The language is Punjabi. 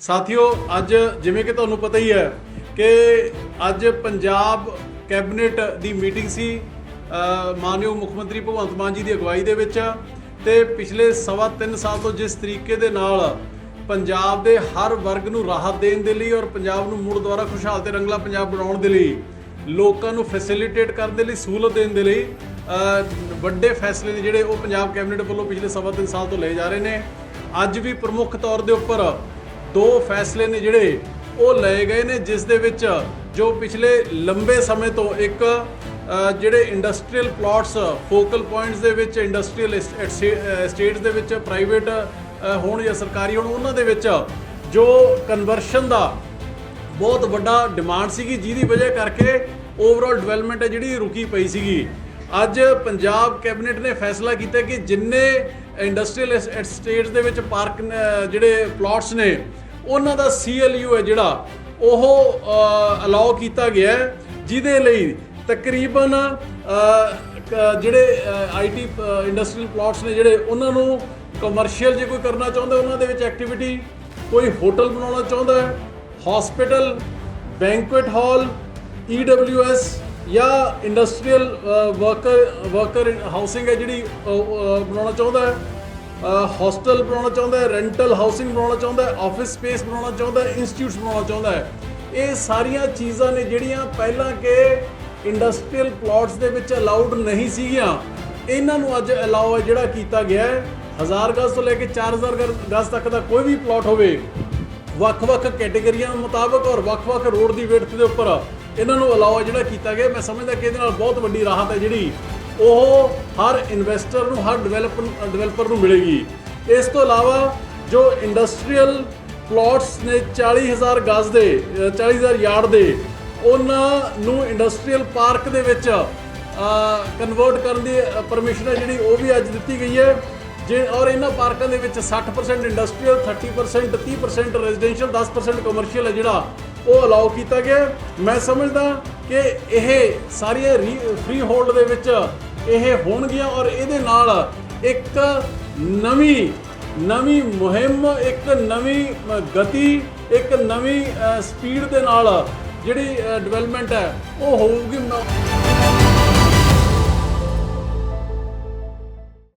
ਸਾਥੀਓ ਅੱਜ ਜਿਵੇਂ ਕਿ ਤੁਹਾਨੂੰ ਪਤਾ ਹੀ ਹੈ ਕਿ ਅੱਜ ਪੰਜਾਬ ਕੈਬਨਿਟ ਦੀ ਮੀਟਿੰਗ ਸੀ ਅ, ਮਾਨਯੋਗ ਮੁੱਖ ਮੰਤਰੀ ਭਗਵੰਤ ਮਾਨ ਜੀ ਦੀ ਅਗਵਾਈ ਦੇ ਵਿੱਚ। ਤੇ ਪਿਛਲੇ ਸਵਾ ਤਿੰਨ ਸਾਲ ਤੋਂ ਜਿਸ ਤਰੀਕੇ ਦੇ ਨਾਲ ਪੰਜਾਬ ਦੇ ਹਰ ਵਰਗ ਨੂੰ ਰਾਹਤ ਦੇਣ ਦੇ ਲਈ ਔਰ ਪੰਜਾਬ ਨੂੰ ਮੁੜ ਦੁਆਰਾ ਖੁਸ਼ਹਾਲ ਤੇ ਰੰਗਲਾ ਪੰਜਾਬ ਬਣਾਉਣ ਦੇ ਲਈ ਲੋਕਾਂ ਨੂੰ ਫੈਸਿਲਿਟੇਟ ਕਰਨ ਦੇ ਲਈ ਸਹੂਲਤ ਦੇਣ ਦੇ ਲਈ ਵੱਡੇ ਫੈਸਲੇ ਨੇ ਜਿਹੜੇ ਉਹ ਪੰਜਾਬ ਕੈਬਨਿਟ ਵੱਲੋਂ ਪਿਛਲੇ ਸਵਾ ਤਿੰਨ ਸਾਲ ਤੋਂ ਲਏ ਜਾ ਰਹੇ ਨੇ। ਅੱਜ ਵੀ ਪ੍ਰਮੁੱਖ ਤੌਰ ਦੇ ਉੱਪਰ ਦੋ ਫੈਸਲੇ ਨੇ ਜਿਹੜੇ ਉਹ ਲਏ ਗਏ ਨੇ, ਜਿਸ ਦੇ ਵਿੱਚ ਜੋ ਪਿਛਲੇ ਲੰਬੇ ਸਮੇਂ ਤੋਂ ਇੱਕ ਜਿਹੜੇ ਇੰਡਸਟਰੀਅਲ ਪਲਾਟਸ ਫੋਕਲ ਪੁਆਇੰਟਸ ਦੇ ਵਿੱਚ ਇੰਡਸਟਰੀਅਲ ਸਟੇਟਸ ਦੇ ਵਿੱਚ ਪ੍ਰਾਈਵੇਟ ਹੋਣ ਜਾਂ ਸਰਕਾਰੀ ਹੋਣ, ਉਹਨਾਂ ਦੇ ਵਿੱਚ ਜੋ ਕਨਵਰਸ਼ਨ ਦਾ ਬਹੁਤ ਵੱਡਾ ਡਿਮਾਂਡ ਸੀਗੀ, ਜਿਹਦੀ ਵਜ੍ਹਾ ਕਰਕੇ ਓਵਰਆਲ ਡਿਵੈਲਪਮੈਂਟ ਹੈ ਜਿਹੜੀ ਰੁਕੀ ਪਈ ਸੀਗੀ। ਅੱਜ ਪੰਜਾਬ ਕੈਬਨਿਟ ਨੇ ਫੈਸਲਾ ਕੀਤਾ ਕਿ ਜਿੰਨੇ ਇੰਡਸਟਰੀਅਲ ਸਟੇਟਸ ਦੇ ਵਿੱਚ ਪਾਰਕ ਜਿਹੜੇ ਪਲਾਟਸ ਨੇ ਉਹਨਾਂ ਦਾ ਸੀਐਲਯੂ ਹੈ ਜਿਹੜਾ ਉਹ ਅਲਾਉ ਕੀਤਾ ਗਿਆ ਜਿਹਦੇ ਲਈ ਤਕਰੀਬਨ ਅ, ਕ- ਜਿਹੜੇ ਆਈਟੀ ਇੰਡਸਟਰੀਅਲ ਪਲਾਟਸ ਨੇ ਜਿਹੜੇ ਉਹਨਾਂ ਨੂੰ ਕਮਰਸ਼ੀਅਲ ਜੇ ਕੋਈ ਕਰਨਾ ਚਾਹੁੰਦਾ ਉਹਨਾਂ ਦੇ ਵਿੱਚ ਐਕਟੀਵਿਟੀ ਕੋਈ ਹੋਟਲ ਬਣਾਉਣਾ ਚਾਹੁੰਦਾ ਹੈ ਹਸਪੀਟਲ ਬੈਂਕੁਏਟ ਹਾਲ ਈਡਬਲਯੂਐਸ ਜਾਂ ਇੰਡਸਟਰੀਅਲ ਵਰਕਰ ਵਰਕਰ ਹਾਊਸਿੰਗ ਹੈ ਜਿਹੜੀ ਬਣਾਉਣਾ ਚਾਹੁੰਦਾ ਹੈ ਹੌਸਟਲ ਬਣਾਉਣਾ ਚਾਹੁੰਦਾ ਹੈ ਰੈਂਟਲ ਹਾਊਸਿੰਗ ਬਣਾਉਣਾ ਚਾਹੁੰਦਾ ਹੈ ਆਫਿਸ ਸਪੇਸ ਬਣਾਉਣਾ ਚਾਹੁੰਦਾ ਹੈ ਇੰਸਟੀਚਿਊਟਸ ਬਣਾਉਣਾ ਚਾਹੁੰਦਾ ਹੈ। ਇਹ ਸਾਰੀਆਂ ਚੀਜ਼ਾਂ ਨੇ ਜਿਹੜੀਆਂ ਪਹਿਲਾਂ ਕਿ ਇੰਡਸਟਰੀਅਲ ਪਲਾਟਸ ਦੇ ਵਿੱਚ ਅਲਾਉਡ ਨਹੀਂ ਸੀਗੀਆਂ। ਇਹਨਾਂ ਨੂੰ ਅੱਜ ਅਲਾਉ ਹੈ ਜਿਹੜਾ ਕੀਤਾ ਗਿਆ ਹੈ 1000 ਗਜ਼ ਤੋਂ ਲੈ ਕੇ 4000 ਗਜ਼ ਤੱਕ ਦਾ ਕੋਈ ਵੀ ਪਲਾਟ ਹੋਵੇ, ਵੱਖ-ਵੱਖ ਕੈਟਾਗਰੀਆਂ ਮੁਤਾਬਕ ਔਰ ਵੱਖ-ਵੱਖ ਰੋਡ ਦੀ ਵਿਡਥ ਦੇ ਉੱਪਰ। ਇਹਨਾਂ ਨੂੰ ਅਲਾਓ ਹੈ ਜਿਹੜਾ ਕੀਤਾ ਗਿਆ। ਮੈਂ ਸਮਝਦਾ ਕਿ ਇਹਦੇ ਨਾਲ ਬਹੁਤ ਵੱਡੀ ਰਾਹਤ ਹੈ ਜਿਹੜੀ ਉਹ ਹਰ ਇਨਵੈਸਟਰ ਨੂੰ ਹਰ ਡਿਵੈਲਪਰ ਡਿਵੈਲਪਰ ਨੂੰ ਮਿਲੇਗੀ। ਇਸ ਤੋਂ ਇਲਾਵਾ ਜੋ ਇੰਡਸਟਰੀਅਲ ਪਲਾਟਸ ਨੇ 40000 ਗਜ਼ ਦੇ ਅ, 40000 ਯਾਰਡ ਦੇ ਉਹਨਾਂ ਨੂੰ ਇੰਡਸਟਰੀਅਲ ਪਾਰਕ ਦੇ ਵਿੱਚ ਕਨਵਰਟ ਕਰਨ ਦੀ ਪਰਮਿਸ਼ਨ ਹੈ ਜਿਹੜੀ ਉਹ ਵੀ ਅੱਜ ਦਿੱਤੀ ਗਈ ਹੈ। ਜੇ ਔਰ ਇਹਨਾਂ ਪਾਰਕਾਂ ਦੇ ਵਿੱਚ 60% ਇੰਡਸਟਰੀਅਲ 30% 30% ਰੈਜ਼ੀਡੈਂਸ਼ੀਅਲ 10% ਕਮਰਸ਼ੀਅਲ ਹੈ ਜਿਹੜਾ ਉਹ ਅਲਾਉ ਕੀਤਾ ਗਿਆ ਮੈਂ ਸਮਝਦਾ ਕਿ ਇਹ ਸਾਰੀਆਂ ਫ੍ਰੀ ਹੋਲਡ ਦੇ ਵਿੱਚ ਇਹ ਹੋਣਗੀਆਂ ਔਰ ਇਹਦੇ ਨਾਲ ਇੱਕ ਨਵੀਂ ਨਵੀਂ ਮੁਹਿੰਮ, ਇੱਕ ਨਵੀਂ ਗਤੀ, ਇੱਕ ਨਵੀਂ ਸਪੀਡ ਦੇ ਨਾਲ ਜਿਹੜੀ ਡਿਵੈਲਪਮੈਂਟ ਹੈ, ਉਹ ਹੋਊਗੀ